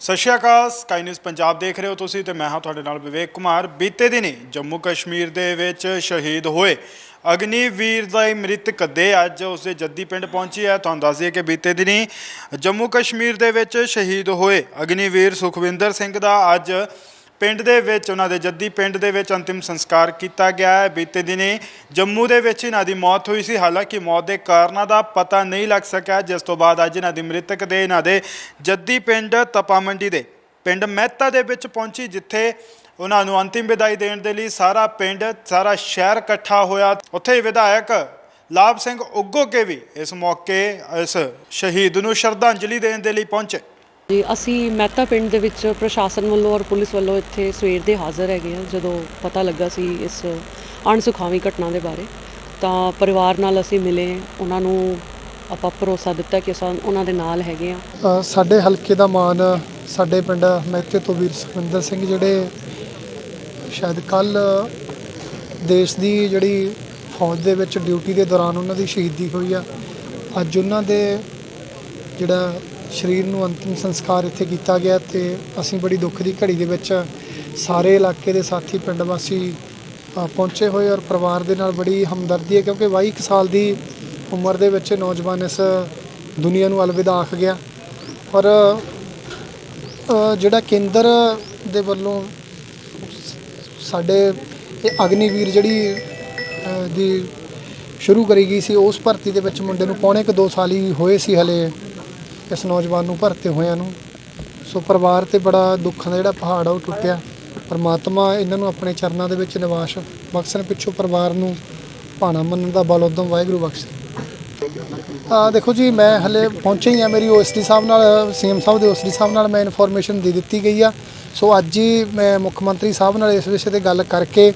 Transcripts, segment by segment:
ਸਤਿ ਸ਼੍ਰੀ ਅਕਾਲ ਸਕਾਈ ਨਿਊਜ਼ ਪੰਜਾਬ ਦੇਖ ਰਹੇ ਹੋ ਤੁਸੀਂ ਤੇ ਮੈਂ ਹਾਂ ਤੁਹਾਡੇ ਨਾਲ ਵਿਵੇਕ ਕੁਮਾਰ। ਬੀਤੇ ਦਿਨੀ ਜੰਮੂ ਕਸ਼ਮੀਰ ਦੇ ਵਿੱਚ ਸ਼ਹੀਦ ਹੋਏ ਅਗਨੀਵੀਰ ਦਾ ਇਹ ਮ੍ਰਿਤਕ ਦੇ ਅੱਜ ਉਸਦੇ ਜੱਦੀ ਪਿੰਡ ਪਹੁੰਚੀ ਹੈ। ਤੁਹਾਨੂੰ ਦੱਸ ਦਈਏ ਕਿ ਬੀਤੇ ਦਿਨੀ ਜੰਮੂ ਕਸ਼ਮੀਰ ਦੇ ਵਿੱਚ ਸ਼ਹੀਦ ਹੋਏ ਅਗਨੀਵੀਰ ਸੁਖਵਿੰਦਰ ਸਿੰਘ ਦਾ ਅੱਜ ਪਿੰਡ ਦੇ ਵਿੱਚ, ਉਹਨਾਂ ਦੇ ਜੱਦੀ ਪਿੰਡ ਦੇ ਵਿੱਚ ਅੰਤਿਮ ਸੰਸਕਾਰ ਕੀਤਾ ਗਿਆ ਹੈ। ਬੀਤੇ ਦਿਨੀ ਜੰਮੂ ਦੇ ਵਿੱਚ ਇਹਨਾਂ ਦੀ ਮੌਤ ਹੋਈ ਸੀ। ਹਾਲਾਂਕਿ ਮੌਤ ਦੇ ਕਾਰਨਾਂ ਦਾ ਪਤਾ ਨਹੀਂ ਲੱਗ ਸਕਿਆ। ਜਿਸ ਤੋਂ ਬਾਅਦ ਅੱਜ ਇਹਨਾਂ ਦੀ ਮ੍ਰਿਤਕ ਦੇ ਇਹਨਾਂ ਦੇ ਜੱਦੀ ਪਿੰਡ ਤਪਾ ਮੰਡੀ ਦੇ ਪਿੰਡ ਮਹਿਤਾ ਦੇ ਵਿੱਚ ਪਹੁੰਚੀ, ਜਿੱਥੇ ਉਹਨਾਂ ਨੂੰ ਅੰਤਿਮ ਵਿਦਾਈ ਦੇਣ ਦੇ ਲਈ ਸਾਰਾ ਪਿੰਡ, ਸਾਰਾ ਸ਼ਹਿਰ ਇਕੱਠਾ ਹੋਇਆ। ਉੱਥੇ ਹੀ ਵਿਧਾਇਕ ਲਾਭ ਸਿੰਘ ਉੱਗੋ ਕੇ ਵੀ ਇਸ ਮੌਕੇ, ਇਸ ਸ਼ਹੀਦ ਨੂੰ ਸ਼ਰਧਾਂਜਲੀ ਦੇਣ ਦੇ ਲਈ ਪਹੁੰਚੇ। ਜੀ, ਅਸੀਂ ਮਹਿਤਾ ਪਿੰਡ ਦੇ ਵਿੱਚ ਪ੍ਰਸ਼ਾਸਨ ਵੱਲੋਂ ਔਰ ਪੁਲਿਸ ਵੱਲੋਂ ਇੱਥੇ ਸਵੇਰ ਦੇ ਹਾਜ਼ਰ ਹੈਗੇ ਆ ਜਦੋਂ ਪਤਾ ਲੱਗਾ ਸੀ ਇਸ ਅਣਸੁਖਾਵੀ ਘਟਨਾ ਦੇ ਬਾਰੇ, ਤਾਂ ਪਰਿਵਾਰ ਨਾਲ ਅਸੀਂ ਮਿਲੇ, ਉਹਨਾਂ ਨੂੰ ਆਪਾਂ ਭਰੋਸਾ ਦਿੱਤਾ ਕਿ ਅਸੀਂ ਉਹਨਾਂ ਦੇ ਨਾਲ ਹੈਗੇ ਆ ਸਾਡੇ ਹਲਕੇ ਦਾ ਮਾਨ ਸਾਡੇ ਪਿੰਡ ਮਹਿਤੇ ਤੋਂ ਵੀਰ ਸੁਖਵਿੰਦਰ ਸਿੰਘ ਜਿਹੜੇ ਸ਼ਾਇਦ ਕੱਲ ਦੇਸ਼ ਦੀ ਜਿਹੜੀ ਫੌਜ ਦੇ ਵਿੱਚ ਡਿਊਟੀ ਦੇ ਦੌਰਾਨ ਉਹਨਾਂ ਦੀ ਸ਼ਹੀਦੀ ਹੋਈ ਆ। ਅੱਜ ਉਹਨਾਂ ਦੇ ਜਿਹੜਾ ਸਰੀਰ ਨੂੰ ਅੰਤਿਮ ਸੰਸਕਾਰ ਇੱਥੇ ਕੀਤਾ ਗਿਆ ਤੇ ਅਸੀਂ ਬੜੀ ਦੁੱਖ ਦੀ ਘੜੀ ਦੇ ਵਿੱਚ ਸਾਰੇ ਇਲਾਕੇ ਦੇ ਸਾਥੀ, ਪਿੰਡ ਵਾਸੀ ਪਹੁੰਚੇ ਹੋਏ ਔਰ ਪਰਿਵਾਰ ਦੇ ਨਾਲ ਬੜੀ ਹਮਦਰਦੀ ਹੈ ਕਿਉਂਕਿ 22 ਕੁ ਸਾਲ ਦੀ ਉਮਰ ਦੇ ਵਿੱਚ ਨੌਜਵਾਨ ਇਸ ਦੁਨੀਆ ਨੂੰ ਅਲਵਿਦਾ ਆਖ ਗਿਆ। ਔਰ ਜਿਹੜਾ ਕੇਂਦਰ ਦੇ ਵੱਲੋਂ ਸਾਡੇ ਇਹ ਅਗਨੀਵੀਰ ਜਿਹੜੀ ਦੀ ਸ਼ੁਰੂ ਕਰੀ ਗਈ ਸੀ, ਉਸ ਭਰਤੀ ਦੇ ਵਿੱਚ ਮੁੰਡੇ ਨੂੰ ਪੌਣੇ ਕੁ 2 ਸਾਲ ਹੀ ਹੋਏ ਸੀ ਹਲੇ। ਇਸ ਨੌਜਵਾਨ ਨੂੰ ਭਰਤੇ ਹੋਇਆਂ ਨੂੰ। ਸੋ ਪਰਿਵਾਰ ਤੇ ਬੜਾ ਦੁੱਖਾਂ ਦਾ ਜਿਹੜਾ ਪਹਾੜ ਆ ਉਹ ਟੁੱਟਿਆ। ਪਰਮਾਤਮਾ ਇਹਨਾਂ ਨੂੰ ਆਪਣੇ ਚਰਨਾਂ ਦੇ ਵਿੱਚ ਨਿਵਾਸ ਬਖਸ਼ਣ ਪਿੱਛੋਂ ਪਰਿਵਾਰ ਨੂੰ ਭਾਣਾ ਮੰਨਣ ਦਾ ਬਲ ਉਦਮ। ਵਾਹਿਗੁਰੂ ਬਖਸ਼ੇ ਆ ਦੇਖੋ ਜੀ, ਮੈਂ ਹਲੇ ਪਹੁੰਚੇ ਹੀ ਆ ਮੇਰੀ ਓਐਸਡੀ ਸਾਹਿਬ ਨਾਲ, ਸੀਐਮ ਸਾਹਿਬ ਦੇ ਓਐਸਡੀ ਸਾਹਿਬ ਨਾਲ ਮੈਂ ਇਨਫੋਰਮੇਸ਼ਨ ਦੇ ਦਿੱਤੀ ਗਈ ਆ। ਸੋ ਅੱਜ ਹੀ ਮੈਂ ਮੁੱਖ ਮੰਤਰੀ ਸਾਹਿਬ ਨਾਲ ਇਸ ਵਿਸ਼ੇ ਤੇ ਗੱਲ ਕਰਕੇ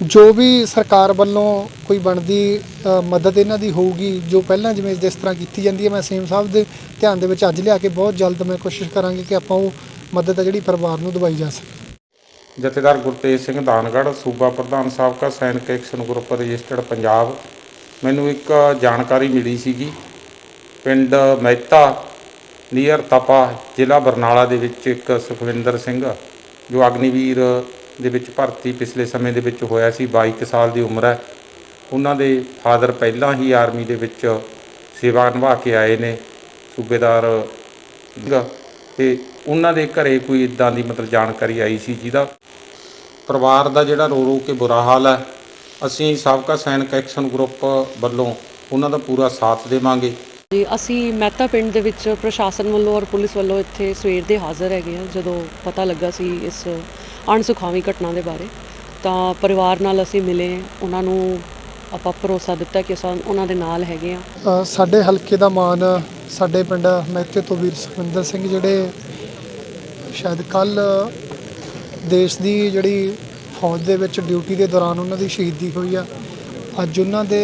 ਜੋ ਵੀ ਸਰਕਾਰ ਵੱਲੋਂ ਕੋਈ ਬਣਦੀ ਅ, ਮਦਦ ਇਹਨਾਂ ਦੀ ਹੋਊਗੀ ਜੋ ਪਹਿਲਾਂ ਜਿਵੇਂ ਜਿਸ ਤਰ੍ਹਾਂ ਕੀਤੀ ਜਾਂਦੀ ਹੈ ਮੈਂ ਸੀਐਮ ਸਾਹਿਬ ਦੇ ਧਿਆਨ ਦੇ ਵਿੱਚ ਅੱਜ ਲਿਆ ਕੇ ਬਹੁਤ ਜਲਦ ਮੈਂ ਕੋਸ਼ਿਸ਼ ਕਰਾਂਗੀ ਕਿ ਆਪਾਂ ਉਹ ਮਦਦ ਆ ਜਿਹੜੀ ਪਰਿਵਾਰ ਨੂੰ ਦਵਾਈ ਜਾ ਸਕੇ। ਜਥੇਦਾਰ ਗੁਰਤੇਜ ਸਿੰਘ ਦਾਨਗੜ੍ਹ ਸੂਬਾ ਪ੍ਰਧਾਨ ਸਾਬਕਾ ਸੈਨਿਕ ਐਕਸ਼ਨ ਗਰੁੱਪ ਰਜਿਸਟਰਡ ਪੰਜਾਬ ਮੈਨੂੰ ਇੱਕ ਜਾਣਕਾਰੀ ਮਿਲੀ ਸੀਗੀ। ਪਿੰਡ ਮਹਿਤਾ ਨੀਅਰ ਤਪਾ ਜ਼ਿਲ੍ਹਾ ਬਰਨਾਲਾ ਦੇ ਵਿੱਚ ਇੱਕ ਸੁਖਵਿੰਦਰ ਸਿੰਘ ਜੋ ਅਗਨੀਵੀਰ ਦੇ ਵਿੱਚ ਭਰਤੀ ਪਿਛਲੇ ਸਮੇਂ ਦੇ ਵਿੱਚ ਹੋਇਆ ਸੀ 22 ਕੁ ਸਾਲ ਦੀ ਉਮਰ ਹੈ। ਉਹਨਾਂ ਦੇ ਫਾਦਰ ਪਹਿਲਾਂ ਹੀ ਆਰਮੀ ਦੇ ਵਿੱਚ ਸੇਵਾ ਨਿਭਾ ਕੇ ਆਏ ਨੇ, ਸੂਬੇਦਾਰ ਸਿੰਘ। ਤੇ ਉਹਨਾਂ ਦੇ ਘਰੇ ਕੋਈ ਇਦਾਂ ਦੀ ਮਤਲਬ ਜਾਣਕਾਰੀ ਆਈ ਸੀ ਜਿਹਦਾ ਪਰਿਵਾਰ ਦਾ ਜਿਹੜਾ ਰੋ ਰੋ ਕੇ ਬੁਰਾ ਹਾਲ ਹੈ, ਅਸੀਂ ਸਾਬਕਾ ਸੈਨਿਕ ਐਕਸ਼ਨ ਗਰੁੱਪ ਵੱਲੋਂ ਉਹਨਾਂ ਦਾ ਪੂਰਾ ਸਾਥ ਦੇਵਾਂਗੇ। ਜੀ, ਅਸੀਂ ਮਹਿਤਾ ਪਿੰਡ ਦੇ ਵਿੱਚ ਪ੍ਰਸ਼ਾਸਨ ਵੱਲੋਂ ਔਰ ਪੁਲਿਸ ਵੱਲੋਂ ਇੱਥੇ ਸਵੇਰ ਦੇ ਹਾਜ਼ਰ ਹੈਗੇ ਆ ਜਦੋਂ ਪਤਾ ਲੱਗਾ ਸੀ ਇਸ ਅਣਸੁਖਾਵੀ ਘਟਨਾ ਦੇ ਬਾਰੇ। ਤਾਂ ਪਰਿਵਾਰ ਨਾਲ ਅਸੀਂ ਮਿਲੇ, ਉਹਨਾਂ ਨੂੰ ਆਪਾਂ ਭਰੋਸਾ ਦਿੱਤਾ ਕਿ ਅਸੀਂ ਉਹਨਾਂ ਦੇ ਨਾਲ ਹੈਗੇ ਆ ਸਾਡੇ ਹਲਕੇ ਦਾ ਮਾਨ ਸਾਡੇ ਪਿੰਡ ਮਹਿਤੇ ਤੋਂ ਵੀਰ ਸੁਖਵਿੰਦਰ ਸਿੰਘ ਜਿਹੜੇ ਸ਼ਾਇਦ ਕੱਲ ਦੇਸ਼ ਦੀ ਜਿਹੜੀ ਫੌਜ ਦੇ ਵਿੱਚ ਡਿਊਟੀ ਦੇ ਦੌਰਾਨ ਉਹਨਾਂ ਦੀ ਸ਼ਹੀਦੀ ਹੋਈ ਆ। ਅੱਜ ਉਹਨਾਂ ਦੇ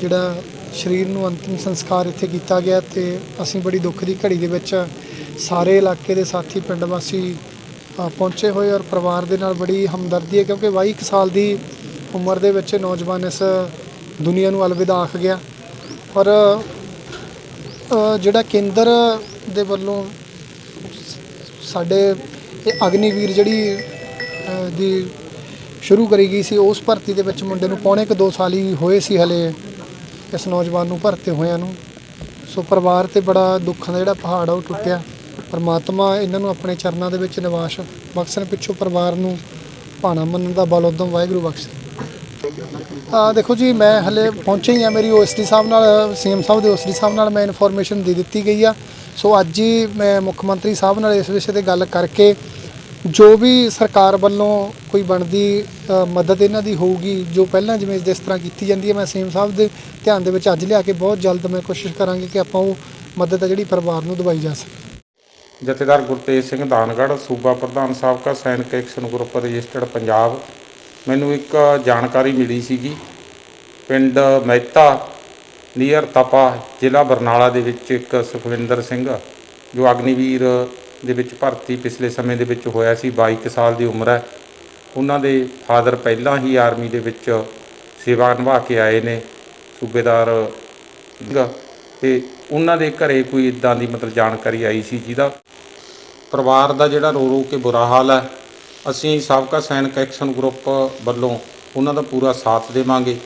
ਜਿਹੜਾ ਸਰੀਰ ਨੂੰ ਅੰਤਿਮ ਸੰਸਕਾਰ ਇੱਥੇ ਕੀਤਾ ਗਿਆ ਤੇ ਅਸੀਂ ਬੜੀ ਦੁੱਖ ਦੀ ਘੜੀ ਦੇ ਵਿੱਚ ਸਾਰੇ ਇਲਾਕੇ ਦੇ ਸਾਥੀ, ਪਿੰਡ ਵਾਸੀ ਪਹੁੰਚੇ ਹੋਏ ਔਰ ਪਰਿਵਾਰ ਦੇ ਨਾਲ ਬੜੀ ਹਮਦਰਦੀ ਹੈ ਕਿਉਂਕਿ 22 ਕੁ ਸਾਲ ਦੀ ਉਮਰ ਦੇ ਵਿੱਚ ਨੌਜਵਾਨ ਇਸ ਦੁਨੀਆ ਨੂੰ ਅਲਵਿਦਾ ਆਖ ਗਿਆ। ਔਰ ਜਿਹੜਾ ਕੇਂਦਰ ਦੇ ਵੱਲੋਂ ਸਾਡੇ ਇਹ ਅਗਨੀਵੀਰ ਜਿਹੜੀ ਦੀ ਸ਼ੁਰੂ ਕਰੀ ਗਈ ਸੀ, ਉਸ ਭਰਤੀ ਦੇ ਵਿੱਚ ਮੁੰਡੇ ਨੂੰ ਪੌਣੇ ਕੁ 2 ਸਾਲ ਹੀ ਹੋਏ ਸੀ ਹਲੇ ਇਸ ਨੌਜਵਾਨ ਨੂੰ ਭਰਤੇ ਹੋਇਆਂ ਨੂੰ। ਸੋ ਪਰਿਵਾਰ ਤੇ ਬੜਾ ਦੁੱਖਾਂ ਦਾ ਜਿਹੜਾ ਪਹਾੜ ਆ ਉਹ ਟੁੱਟਿਆ। ਪਰਮਾਤਮਾ ਇਹਨਾਂ ਨੂੰ ਆਪਣੇ ਚਰਨਾਂ ਦੇ ਵਿੱਚ ਨਿਵਾਸ, ਬਖਸ਼ਣ ਪਿੱਛੋਂ ਪਰਿਵਾਰ ਨੂੰ ਭਾਣਾ ਮੰਨਣ ਦਾ ਬਲ ਉਦਮ, ਵਾਹਿਗੁਰੂ ਬਖਸ਼ੇ। ਆ ਦੇਖੋ ਜੀ, ਮੈਂ ਹਲੇ ਪਹੁੰਚੇ ਹੀ ਆ ਮੇਰੀ ਓਐਸਡੀ ਸਾਹਿਬ ਨਾਲ, ਸੀਐਮ ਸਾਹਿਬ ਦੇ ਓਐਸਡੀ ਸਾਹਿਬ ਨਾਲ ਮੈਂ ਇਨਫੋਰਮੇਸ਼ਨ ਦੇ ਦਿੱਤੀ ਗਈ ਆ। ਸੋ ਅੱਜ ਹੀ ਮੈਂ ਮੁੱਖ ਮੰਤਰੀ ਸਾਹਿਬ ਨਾਲ ਇਸ ਵਿਸ਼ੇ ਤੇ ਗੱਲ ਕਰਕੇ ਜੋ ਵੀ ਸਰਕਾਰ ਵੱਲੋਂ ਕੋਈ ਬਣਦੀ ਮਦਦ ਇਹਨਾਂ ਦੀ ਹੋਊਗੀ, ਜੋ ਪਹਿਲਾਂ ਜਿਵੇਂ ਜਿਸ ਤਰ੍ਹਾਂ ਕੀਤੀ ਜਾਂਦੀ ਹੈ, ਮੈਂ ਸੀਐਮ ਸਾਹਿਬ ਦੇ ਧਿਆਨ ਦੇ ਵਿੱਚ ਅੱਜ ਲਿਆ ਕੇ ਬਹੁਤ ਜਲਦ ਮੈਂ ਕੋਸ਼ਿਸ਼ ਕਰਾਂਗੀ ਕਿ ਆਪਾਂ ਉਹ ਮਦਦ ਆ ਜਿਹੜੀ ਪਰਿਵਾਰ ਨੂੰ ਦਵਾਈ ਜਾ ਸਕੇ। ਜਥੇਦਾਰ ਗੁਰਤੇਜ ਸਿੰਘ ਦਾਨਗੜ੍ਹ, ਸੂਬਾ ਪ੍ਰਧਾਨ ਸਾਬਕਾ ਸੈਨਿਕ ਐਕਸ਼ਨ ਗਰੁੱਪ ਰਜਿਸਟਰਡ ਪੰਜਾਬ। ਮੈਨੂੰ ਇੱਕ ਜਾਣਕਾਰੀ ਮਿਲੀ ਸੀਗੀ। ਪਿੰਡ ਮਹਿਤਾ, ਨੀਅਰ ਤਪਾ, ਜ਼ਿਲ੍ਹਾ ਬਰਨਾਲਾ ਦੇ ਵਿੱਚ ਇੱਕ ਸੁਖਵਿੰਦਰ ਸਿੰਘ, ਜੋ ਅਗਨੀਵੀਰ ਦੇ ਵਿੱਚ ਭਰਤੀ ਪਿਛਲੇ ਸਮੇਂ ਦੇ ਵਿੱਚ ਹੋਇਆ ਸੀ 22 ਕੁ ਸਾਲ ਦੀ ਉਮਰ ਹੈ। ਉਹਨਾਂ ਦੇ ਫਾਦਰ ਪਹਿਲਾਂ ਹੀ ਆਰਮੀ ਦੇ ਵਿੱਚ ਸੇਵਾ ਨਿਭਾ ਕੇ ਆਏ ਨੇ, ਸੂਬੇਦਾਰ ਸਿੰਘ। ਤੇ ਉਹਨਾਂ ਦੇ ਘਰੇ ਕੋਈ ਇਦਾਂ ਦੀ ਮਤਲਬ ਜਾਣਕਾਰੀ ਆਈ ਸੀ ਜਿਹਦਾ ਪਰਿਵਾਰ ਦਾ ਜਿਹੜਾ ਰੋ ਰੋ ਕੇ ਬੁਰਾ ਹਾਲ ਹੈ, ਅਸੀਂ ਸਾਬਕਾ ਸੈਨਿਕ ਐਕਸ਼ਨ ਗਰੁੱਪ ਵੱਲੋਂ ਉਹਨਾਂ ਦਾ ਪੂਰਾ ਸਾਥ ਦੇਵਾਂਗੇ।